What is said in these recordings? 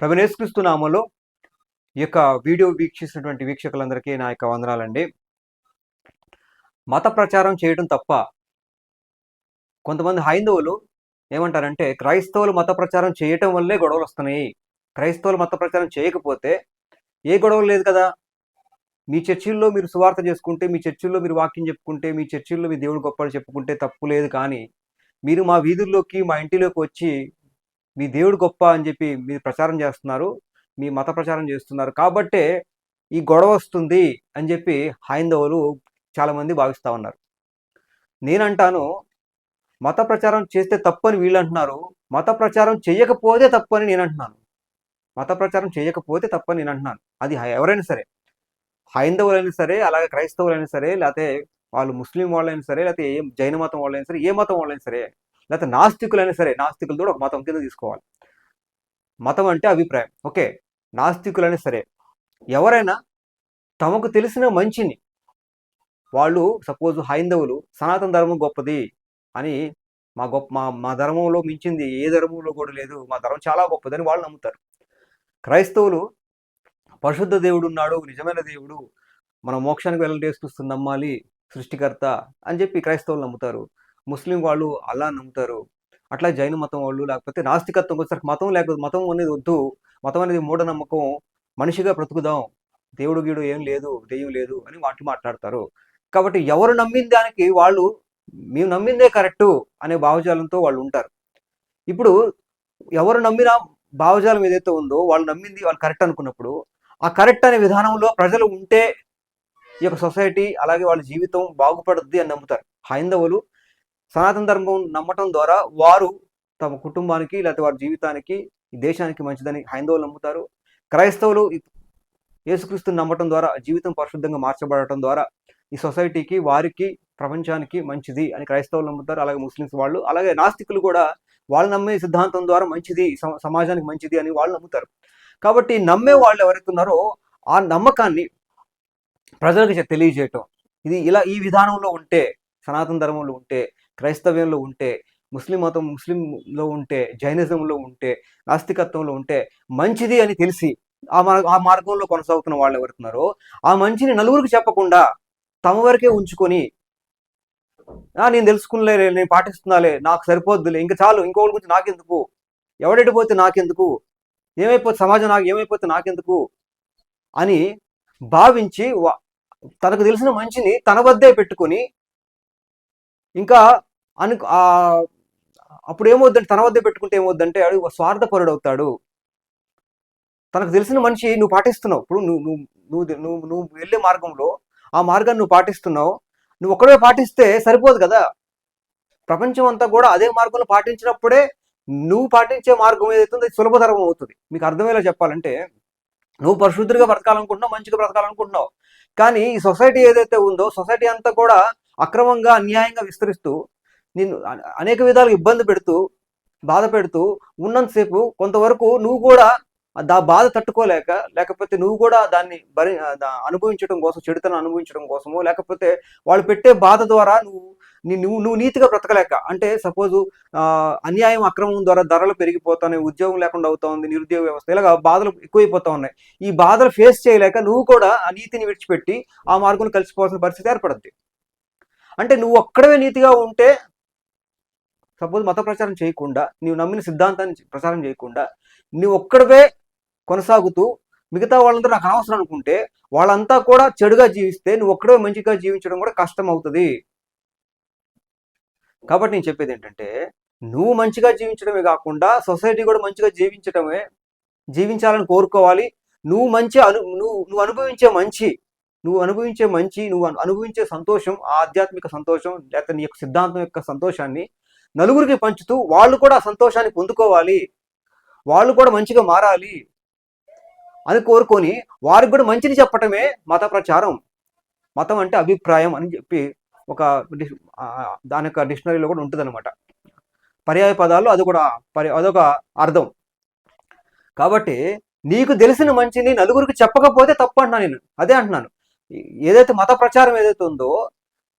ప్రవీణేశ్వరిస్తు నామంలో ఈ యొక్క వీడియో వీక్షిస్తున్నటువంటి వీక్షకులందరికీ నా యొక్క వందనాలండి. మత ప్రచారం చేయడం తప్ప కొంతమంది హైందవులు ఏమంటారంటే క్రైస్తవులు మత ప్రచారం చేయటం వల్లే గొడవలు వస్తున్నాయి. క్రైస్తవులు మత ప్రచారం చేయకపోతే ఏ గొడవలు లేదు కదా? మీ చర్చిల్లో మీరు సువార్త చేసుకుంటే మీ చర్చిల్లో మీరు వాక్యం చెప్పుకుంటే మీ చర్చిల్లో మీ దేవుడు గొప్పలు చెప్పుకుంటే తప్పు లేదు కానీ మీరు మా వీధుల్లోకి మా ఇంటిలోకి వచ్చి మీ దేవుడు గొప్ప అని చెప్పి మీరు ప్రచారం చేస్తున్నారు మీ మత ప్రచారం చేస్తున్నారు. కాబట్టే ఈ గొడవ వస్తుంది అని చెప్పి హైందవులు చాలామంది భావిస్తూ ఉన్నారు. నేనంటాను మత ప్రచారం చేస్తే తప్పని వీళ్ళు అంటున్నారు మత ప్రచారం చేయకపోతే తప్పని నేను అంటున్నాను. మత ప్రచారం చేయకపోతే తప్పని నేను అంటున్నాను. అది ఎవరైనా సరే. హైందవులైనా సరే అలాగే క్రైస్తవులైనా సరే లేకపోతే వాళ్ళు ముస్లిం వాళ్ళైనా సరే లేకపోతే ఏ జైన మతం వాళ్ళైనా సరే ఏ మతం వాళ్ళైనా సరే లేకపోతే నాస్తికులైనా సరే నాస్తికులు కూడా ఒక మతం కింద తీసుకోవాలి. మతం అంటే అభిప్రాయం. ఓకే నాస్తికులైనా సరే ఎవరైనా తమకు తెలిసిన మంచిని వాళ్ళు సపోజ్ హైందవులు సనాతన ధర్మం గొప్పది అని మా గొప్ప మా మా ధర్మంలో మించింది ఏ ధర్మంలో కూడా లేదు మా ధర్మం చాలా గొప్పదని వాళ్ళు నమ్ముతారు. క్రైస్తవులు పరిశుద్ధ దేవుడు ఉన్నాడు నిజమైన దేవుడు మన మోక్షానికి వెళ్ళేసుకొస్తూ నమ్మాలి సృష్టికర్త అని చెప్పి క్రైస్తవులు నమ్ముతారు. ముస్లిం వాళ్ళు అల్లా నమ్ముతారు. అట్లా జైన మతం వాళ్ళు లేకపోతే నాస్తికత్వం వచ్చేసరికి మతం లేకపోతే మతం అనేది వద్దు. మతం అనేది మూఢనమ్మకం. మనిషిగా బ్రతుకుదాం. దేవుడు గీడు ఏం లేదు దెయ్యం లేదు అని వాటి మాట్లాడతారు. కాబట్టి ఎవరు నమ్మిన దానికి వాళ్ళు మేము నమ్మిందే కరెక్టు అనే భావజాలంతో వాళ్ళు ఉంటారు. ఇప్పుడు ఎవరు నమ్మిన భావజాలం ఏదైతే ఉందో వాళ్ళు నమ్మింది వాళ్ళు కరెక్ట్ అనుకున్నప్పుడు ఆ కరెక్ట్ అనే విధానంలో ప్రజలు ఉంటే ఈ యొక్క సొసైటీ అలాగే వాళ్ళ జీవితం బాగుపడుద్ది అని నమ్ముతారు. హైందవులు సనాతన ధర్మం నమ్మటం ద్వారా వారు తమ కుటుంబానికి లేకపోతే వారి జీవితానికి ఈ దేశానికి మంచిదని హైందవులు నమ్ముతారు. క్రైస్తవులు యేసుక్రీస్తుని నమ్మటం ద్వారా జీవితం పరిశుద్ధంగా మార్చబడటం ద్వారా ఈ సొసైటీకి వారికి ప్రపంచానికి మంచిది అని క్రైస్తవులు నమ్ముతారు. అలాగే ముస్లిమ్స్ వాళ్ళు అలాగే నాస్తికులు కూడా వాళ్ళు నమ్మే సిద్ధాంతం ద్వారా మంచిది సమాజానికి మంచిది అని వాళ్ళు నమ్ముతారు. కాబట్టి నమ్మే వాళ్ళు ఎవరైతే ఉన్నారో ఆ నమ్మకాన్ని ప్రజలకు తెలియజేయటం. ఇది ఇలా ఈ విధానంలో ఉంటే సనాతన ధర్మంలో ఉంటే క్రైస్తవ్యంలో ఉంటే ముస్లిం మతం ముస్లింలో ఉంటే జైనిజంలో ఉంటే నాస్తికత్వంలో ఉంటే మంచిది అని తెలిసి ఆ మార్గ ఆ మార్గంలో కొనసాగుతున్న వాళ్ళు ఎవరుతున్నారో ఆ మంచిని నలుగురికి చెప్పకుండా తమ వరకే ఉంచుకొని "ఆ, నేను తెలుసుకునిలే నేను పాటిస్తున్నాలే నాకు సరిపోద్దులే ఇంకా చాలు ఇంకోళ్ళ గురించి నాకెందుకు? ఎవడెడిపోతే నాకెందుకు? ఏమైపోతే సమాజం నాకు ఏమైపోతే నాకెందుకు? అని భావించి తనకు తెలిసిన మంచిని తన వద్దే పెట్టుకొని ఇంకా అను ఆ అప్పుడు ఏమవుద్దంటే తన వద్ద పెట్టుకుంటే ఏమవుద్దంటే అడుగు స్వార్థపరుడు అవుతాడు. తనకు తెలిసిన మనిషి నువ్వు పాటిస్తున్నావు ఇప్పుడు నువ్వు నువ్వు నువ్వు నువ్వు వెళ్ళే మార్గంలో ఆ మార్గాన్ని నువ్వు పాటిస్తున్నావు. నువ్వు ఒక్కడే పాటిస్తే సరిపోదు కదా. ప్రపంచం అంతా కూడా అదే మార్గంలో పాటించినప్పుడే నువ్వు పాటించే మార్గం ఏదైతే ఉందో సులభతరం అవుతుంది. మీకు అర్థమయ్యేలా చెప్పాలంటే నువ్వు పరిశుద్ధుడిగా బ్రతకాలనుకుంటున్నావు మంచిగా బ్రతకాలనుకుంటున్నావు. కానీ ఈ సొసైటీ ఏదైతే ఉందో సొసైటీ అంతా కూడా అక్రమంగా అన్యాయంగా విస్తరిస్తూ నిన్ను అనేక విధాలుగా ఇబ్బంది పెడుతూ బాధ పెడుతూ ఉన్నంతసేపు కొంతవరకు నువ్వు కూడా దా బాధ తట్టుకోలేక లేకపోతే నువ్వు కూడా దాన్ని భరి అనుభవించడం కోసం చెడుతనం అనుభవించడం కోసము లేకపోతే వాళ్ళు పెట్టే బాధ ద్వారా నువ్వు నువ్వు నువ్వు నీతిగా బ్రతకలేక అంటే సపోజ్ అన్యాయం అక్రమం ద్వారా ధరలు పెరిగిపోతున్నాయి ఉద్యోగం లేకుండా అవుతుంది నిరుద్యోగ వ్యవస్థ ఇలాగ బాధలు ఎక్కువైపోతా ఉన్నాయి. ఈ బాధలు ఫేస్ చేయలేక నువ్వు కూడా ఆ నీతిని విడిచిపెట్టి ఆ మార్గంలో కలిసిపోవాల్సిన పరిస్థితి ఏర్పడుద్ది. అంటే నువ్వు ఒక్కడవే నీతిగా ఉంటే సపోజ్ మత ప్రచారం చేయకుండా నువ్వు నమ్మిన సిద్ధాంతాన్ని ప్రచారం చేయకుండా నువ్వు ఒక్కడవే కొనసాగుతూ మిగతా వాళ్ళందరూ నాకు అనవసరం అనుకుంటే వాళ్ళంతా కూడా చెడుగా జీవిస్తే నువ్వు ఒక్కడే మంచిగా జీవించడం కూడా కష్టం అవుతుంది కాబట్టి నేను చెప్పేది ఏంటంటే నువ్వు మంచిగా జీవించడమే కాకుండా సొసైటీ కూడా మంచిగా జీవించడమే జీవించాలని కోరుకోవాలి. నువ్వు మంచి అను నువ్వు నువ్వు అనుభవించే మంచి నువ్వు అనుభవించే మంచి నువ్వు అనుభవించే సంతోషం ఆధ్యాత్మిక సంతోషం లేకపోతే నీ యొక్క సిద్ధాంతం యొక్క సంతోషాన్ని నలుగురికి పంచుతూ వాళ్ళు కూడా ఆ సంతోషాన్ని పొందుకోవాలి. వాళ్ళు కూడా మంచిగా మారాలి అని కోరుకొని వారికి కూడా మంచిని చెప్పటమే మత ప్రచారం. మతం అంటే అభిప్రాయం అని చెప్పి ఒక దాని యొక్క డిక్షనరీలో కూడా ఉంటుంది అనమాట పర్యాయ పదాలు అది కూడా పరి అదొక అర్థం. కాబట్టి నీకు తెలిసిన మంచిని నలుగురికి చెప్పకపోతే తప్పు అంటున్నాను నేను. అదే అంటున్నాను. ఏదైతే మత ప్రచారం ఏదైతే ఉందో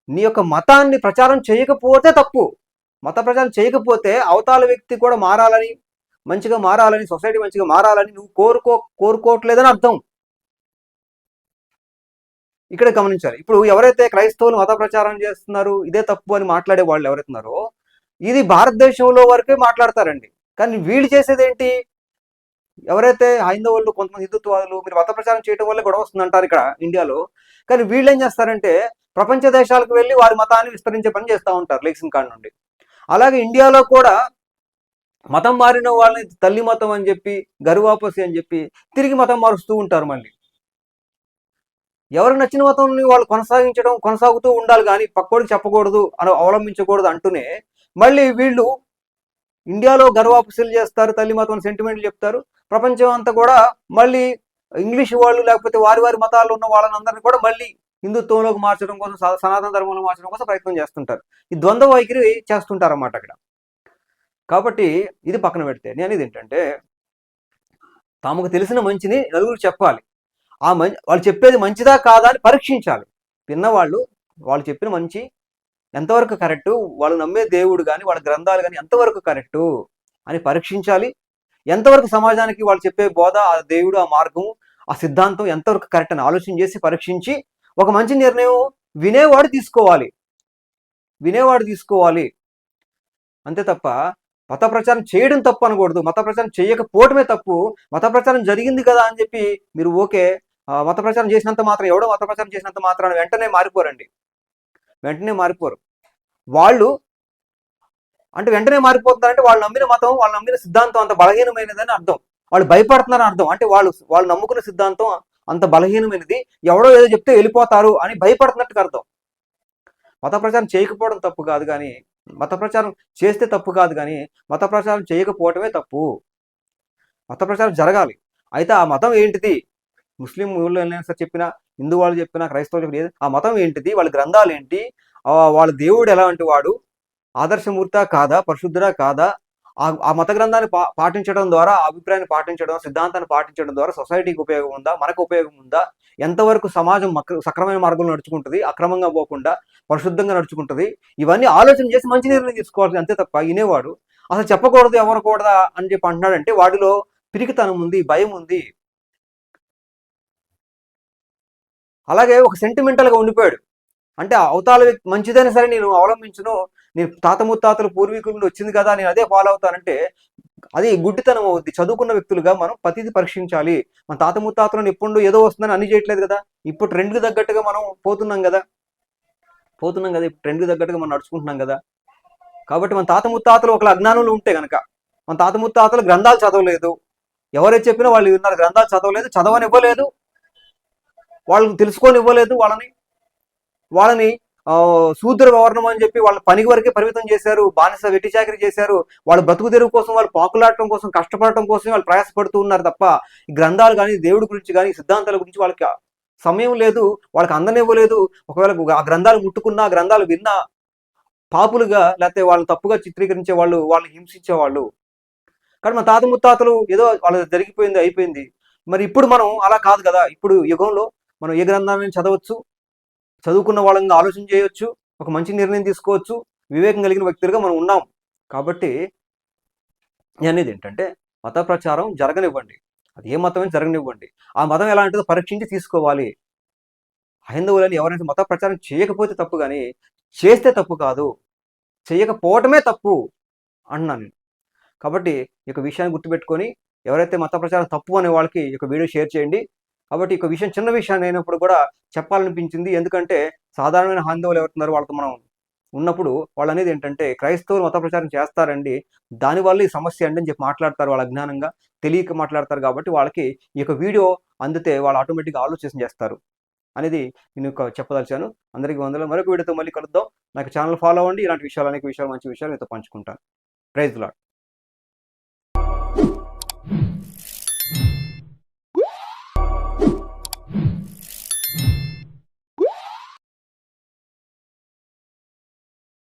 నీ యొక్క మతాన్ని ప్రచారం చేయకపోతే తప్పు. మత ప్రచారం చేయకపోతే అవతాల వ్యక్తి కూడా మారాలని మంచిగా మారాలని సొసైటీ మంచిగా మారాలని నువ్వు కోరుకో కోరుకోవట్లేదని అర్థం. ఇక్కడ గమనించాలి. ఇప్పుడు ఎవరైతే క్రైస్తవులు మత ప్రచారం చేస్తున్నారు ఇదే తప్పు అని మాట్లాడే వాళ్ళు ఎవరైతున్నారో ఇది భారతదేశంలో వరకే మాట్లాడతారండి. కానీ వీళ్ళు చేసేది ఏంటి ఎవరైతే హైందవులు కొంతమంది హిందుత్వాదులు మీరు మత ప్రచారం చేయడం వల్ల గొడవ వస్తుందంటారు ఇక్కడ ఇండియాలో. కానీ వీళ్ళు ఏం చేస్తారంటే ప్రపంచ దేశాలకు వెళ్ళి వారి మతాన్ని విస్తరించే పని చేస్తూ ఉంటారు లేక్సిన్ కాడ నుండి. అలాగే ఇండియాలో కూడా మతం మారిన వాళ్ళని తల్లి మతం అని చెప్పి గరువాపసి అని చెప్పి తిరిగి మతం మారుస్తూ ఉంటారు మళ్ళీ. ఎవరికి నచ్చిన మతంని వాళ్ళు కొనసాగించడం కొనసాగుతూ ఉండాలి కానీ పక్కోడికి చెప్పకూడదు అని అవలంబించకూడదు అంటూనే మళ్ళీ వీళ్ళు ఇండియాలో గర్వాపసులు చేస్తారు తల్లి మతం సెంటిమెంట్లు చెప్తారు. ప్రపంచం అంతా కూడా మళ్ళీ ఇంగ్లీష్ వాళ్ళు లేకపోతే వారి వారి మతాల్లో ఉన్న వాళ్ళని అందరినీ కూడా మళ్ళీ హిందుత్వంలోకి మార్చడం కోసం స- సనాతన ధర్మంలో మార్చడం కోసం ప్రయత్నం చేస్తుంటారు. ఈ ద్వంద్వ వైఖరి చేస్తుంటారు అన్నమాట అక్కడ. కాబట్టి ఇది పక్కన పెడితే నేను ఇది ఏంటంటే తమకు తెలిసిన మంచిని నలుగురు చెప్పాలి. ఆ మంచి వాళ్ళు చెప్పేది మంచిదా కాదా అని పరీక్షించాలి. విన్నవాళ్ళు వాళ్ళు చెప్పిన మంచి ఎంతవరకు కరెక్టు? వాళ్ళు నమ్మే దేవుడు కానీ వాళ్ళ గ్రంథాలు కానీ ఎంతవరకు కరెక్టు అని పరీక్షించాలి. ఎంతవరకు సమాజానికి వాళ్ళు చెప్పే బోధ ఆ దేవుడు ఆ మార్గం ఆ సిద్ధాంతం ఎంతవరకు కరెక్ట్ అని ఆలోచన చేసి పరీక్షించి ఒక మంచి నిర్ణయం వినేవాడు తీసుకోవాలి. వినేవాడు తీసుకోవాలి. అంతే తప్ప మత ప్రచారం చేయడం తప్పు అనకూడదు. మత ప్రచారం చేయకపోవటమే తప్పు. మత ప్రచారం జరిగింది కదా అని చెప్పి మీరు ఓకే మత ప్రచారం చేసినంత మాత్రం ఎవడో మత ప్రచారం చేసినంత మాత్రాన వెంటనే మారిపోరండి. వెంటనే మారిపోరు. వాళ్ళు అంటే వెంటనే మారిపోతున్నారంటే వాళ్ళు నమ్మిన మతం వాళ్ళు నమ్మిన సిద్ధాంతం అంత బలహీనమైనదని అర్థం. వాళ్ళు భయపడుతున్నారని అర్థం. అంటే వాళ్ళు వాళ్ళు నమ్ముకున్న సిద్ధాంతం అంత బలహీనమైనది. ఎవడో ఏదో చెప్తే వెళ్ళిపోతారు అని భయపడుతున్నట్టుగా అర్థం. మత ప్రచారం చేయకపోవడం తప్పు కాదు కానీ మత ప్రచారం చేస్తే తప్పు కాదు కానీ మత ప్రచారం చేయకపోవటమే తప్పు. మత ప్రచారం జరగాలి. అయితే ఆ మతం ఏంటిది? ముస్లిం ఊళ్ళో వెళ్ళినా సరే చెప్పినా హిందూ వాళ్ళు చెప్పినా క్రైస్తవులు చెప్పిన ఏది- ఆ మతం ఏంటిది? వాళ్ళ గ్రంథాలు ఏంటి? వాళ్ళ దేవుడు ఎలాంటి వాడు? ఆదర్శమూర్త కాదా? పరిశుద్ధుడా కాదా? ఆ మత గ్రంథాన్ని పా పాటించడం ద్వారా అభిప్రాయాన్ని పాటించడం సిద్ధాంతాన్ని పాటించడం ద్వారా సొసైటీకి ఉపయోగం ఉందా? మనకు ఉపయోగం ఉందా? ఎంతవరకు సమాజం సక్రమైన మార్గంలో నడుచుకుంటుంది? అక్రమంగా పోకుండా పరిశుద్ధంగా నడుచుకుంటుంది? ఇవన్నీ ఆలోచన చేసి మంచి నిర్ణయం తీసుకోవాలి అంతే తప్ప వినేవాడు అసలు చెప్పకూడదు ఎవరు కూడదా అని చెప్పి అంటున్నాడంటే వాడిలో పిరికితనం ఉంది భయం ఉంది. అలాగే ఒక సెంటిమెంటల్గా గా ఉండిపోయాడు. అంటే అవతాల వ్యక్తి మంచిదైనా సరే నేను అవలంబించును నేను తాత ముత్తాతలు పూర్వీకుల నుండి వచ్చింది కదా నేను అదే ఫాలో అవుతానంటే అది గుడ్డితనం అవుద్ది. చదువుకున్న వ్యక్తులుగా మనం ప్రతిదీ పరీక్షించాలి. మన తాత ముత్తాతలను ఎప్పుడు ఏదో వస్తుందని అన్ని చేయట్లేదు కదా. ఇప్పుడు ట్రెండ్కి తగ్గట్టుగా మనం పోతున్నాం కదా. పోతున్నాం కదా ఇప్పుడు ట్రెండ్కి తగ్గట్టుగా మనం నడుచుకుంటున్నాం కదా. కాబట్టి మన తాత ముత్తాతలు ఒకళ్ళ అజ్ఞానంలో ఉంటే కనుక మన తాత ముత్తాతలు గ్రంథాలు చదవలేదు. ఎవరైతే చెప్పినా వాళ్ళు విన్నారు గ్రంథాలు చదవలేదు చదవనివ్వలేదు. వాళ్ళని తెలుసుకొని ఇవ్వలేదు వాళ్ళని వాళ్ళని శూద్ర వర్ణం అని చెప్పి వాళ్ళ పనికి వరకే పరిమితం చేశారు బానిస వెట్టి చాకరీ చేశారు. వాళ్ళు బ్రతుకు తెరువు కోసం వాళ్ళు పాకులాడటం కోసం కష్టపడటం కోసం వాళ్ళు ప్రయాసపడుతూ ఉన్నారు తప్ప ఈ గ్రంథాలు కానీ దేవుడి గురించి కానీ సిద్ధాంతాల గురించి వాళ్ళకి సమయం లేదు వాళ్ళకి అందనివ్వలేదు. ఒకవేళ ఆ గ్రంథాలు ముట్టుకున్నా గ్రంథాలు విన్నా పాపులుగా లేకపోతే వాళ్ళని తప్పుగా చిత్రీకరించే వాళ్ళు వాళ్ళని హింసించే వాళ్ళు కానీ మన తాత ముత్తాతలు ఏదో వాళ్ళ జరిగిపోయింది అయిపోయింది. మరి ఇప్పుడు మనం అలా కాదు కదా ఇప్పుడు యుగంలో మనం ఏ గ్రంథాన్ని చదవచ్చు చదువుకున్న వాళ్ళని ఆలోచన చేయొచ్చు ఒక మంచి నిర్ణయం తీసుకోవచ్చు వివేకం కలిగిన వ్యక్తులుగా మనం ఉన్నాం. కాబట్టి అనేది ఏంటంటే మత ప్రచారం జరగనివ్వండి. అది ఏ మతమైనా జరగనివ్వండి. ఆ మతం ఎలాంటిదో పరీక్షించి తీసుకోవాలి. హైందవులని ఎవరైనా మత ప్రచారం చేయకపోతే తప్పు కానీ చేస్తే తప్పు కాదు. చేయకపోవటమే తప్పు అన్నాను నేను. కాబట్టి ఈ యొక్క విషయాన్ని గుర్తుపెట్టుకొని ఎవరైతే మత ప్రచారం తప్పు అనే వాళ్ళకి ఈ యొక్క వీడియో షేర్ చేయండి. కాబట్టి ఒక విషయం చిన్న విషయాన్ని అయినప్పుడు కూడా చెప్పాలనిపించింది. ఎందుకంటే సాధారణమైన హైందవులు ఎవరుతున్నారు వాళ్ళతో మనం ఉన్నప్పుడు వాళ్ళు అనేది ఏంటంటే క్రైస్తవులు మత ప్రచారం చేస్తారండి. దానివల్ల ఈ సమస్య అండి అని చెప్పి మాట్లాడతారు వాళ్ళ అజ్ఞానంగా తెలియక మాట్లాడతారు కాబట్టి వాళ్ళకి ఈ యొక్క వీడియో అందితే వాళ్ళు ఆటోమేటిక్గా ఆలోచన చేస్తారు అనేది నేను ఒక చెప్పదలిచాను. అందరికీ వందలు మరొక వీడియోతో మళ్ళీ కలుద్దాం. నాకు ఛానల్ ఫాలో అవ్వండి. ఇలాంటి విషయాలు అనేక విషయాలు మంచి విషయాలు మీతో పంచుకుంటాను. Praise lord